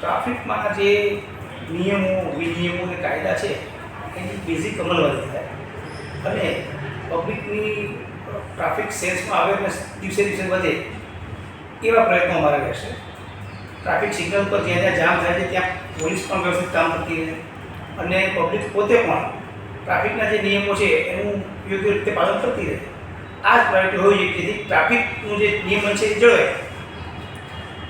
ટ્રાફિકમાં જે નિયમો વિનિયમો અને કાયદા છે, એની બેઝિક અમલવારી થાય. અને પબ્લિકની ટ્રાફિક સેન્સમાં અવેરનેસ દિવસે દિવસે વધે, એવા પ્રયત્નો અમારે રહેશે. ટ્રાફિક સિગ્નલ પર જ્યાં જ્યાં જામ થાય છે, ત્યાં પોલીસ પણ વ્યવસ્થિત કામ કરતી રહે. અને પબ્લિક પોતે પણ ટ્રાફિકના જે નિયમો છે, એનું યોગ્ય રીતે પાલન કરતી રહે. આ જ પ્રાયોરિટી હોવી જોઈએ જેથી ટ્રાફિકનું જે નિયમન છે એ જળવાય.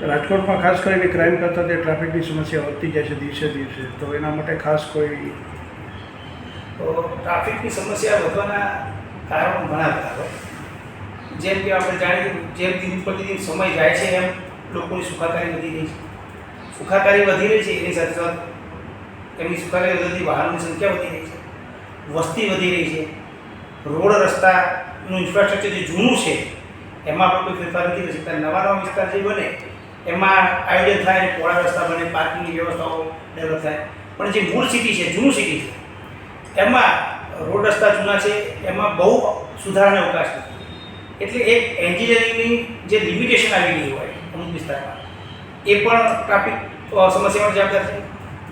રાજકોટમાં ખાસ કરીને ક્રાઇમ કરતાં તે ટ્રાફિકની સમસ્યા વધતી જાય છે દિવસે દિવસે. તો એના માટે ખાસ કોઈ, તો ટ્રાફિકની સમસ્યા વધવાના કારણો ઘણા બધા હોય જેમ કે આપણે જાણીએ, જેમ દિન પ્રતિદિન સમય જાય છે એમ લોકોની સુખાકારી વધી રહી છે. સુખાકારી વધી રહી છે એની સાથે સાથે એમની સુખાકારી વધતી વાહનોની સંખ્યા વધી રહી છે, વસ્તી વધી રહી છે. રોડ રસ્તાનું ઇન્ફ્રાસ્ટ્રક્ચર જે જૂનું છે, એમાં આપણે કોઈ ફેરફાર નથી કરી શકતા નવા નવા વિસ્તાર જે બને એમાં આયોજન થાય પહોળા રસ્તા બને, પાર્કિંગની વ્યવસ્થાઓ ડેવલપ થાય. પણ જે મૂળ સિટી છે, જૂનું સિટી છે, એમાં રોડ રસ્તા જૂના છે, એમાં બહુ સુધારાને અવકાશ નથી. એટલે એક એન્જિનિયરિંગની જે લિમિટેશન આવી ગઈ હોય અમુક વિસ્તારમાં, એ પણ ટ્રાફિક સમસ્યામાં જવાબદાર છે.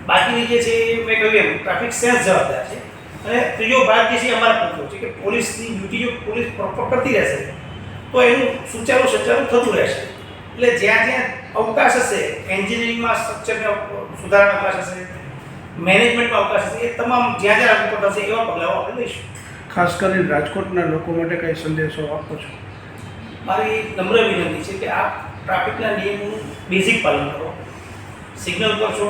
બાકીની જે છે એ મેં કહ્યું એમ ટ્રાફિક સેન્સ જવાબદાર છે. અને ત્રીજો ભાગ જે છે અમારા પૂરતો છે, કે પોલીસની ડ્યુટી જો પોલીસ પ્રોપર કરતી રહેશે, તો એનું સુચારું સંચારું થતું રહેશે. એટલે જ્યાં જ્યાં અવકાશ હશે એન્જિનિયરિંગમાં સ્ટ્રક્ચરને સુધારણા અવકાશ હશે મેનેજમેન્ટમાં અવકાશ હશે એ તમામ જ્યાં જ્યાં લાગુ હશે એવા પગલાઓ આપણે લઈશું. ખાસ કરીને રાજકોટના લોકો માટે કઈ સંદેશો આપો છો? મારી નમ્ર વિનંતી છે કે આ ટ્રાફિકના નિયમનું બેઝિક પાલન કરો. સિગ્નલ પર છો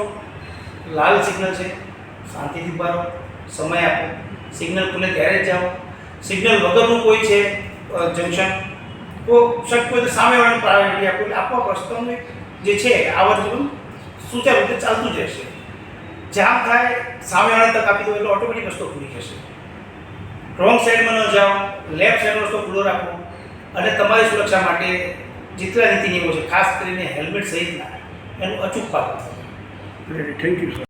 લાલ સિગ્નલ છે શાંતિથી ઊભા રહો સમય આપો. સિગ્નલ ખુલે ત્યારે જ જાઓ. સિગ્નલ વગરનું કોઈ છે જંકશન તો શક્ય હોય તો સામેવાળાને પ્રાયોરિટી આપો એટલે આપોઆપ વસ્તુને જે છે આવન જીવન સુચારુ રીતે ચાલતું જ રહેશે. જામ થાય સામેવાળા તક આપી દો એટલે ઓટોમેટિક રસ્તો ખુલી જશે. રોંગ સાઈડમાં ન જાઓ લેફ્ટ સાઈડનો રસ્તો ખુલ્લો રાખો. અને તમારી સુરક્ષા માટે જેટલા નીતિ નિયમો છે, ખાસ કરીને હેલ્મેટ સહિતના, એનું અચૂક પાલન કરો. Thank you sir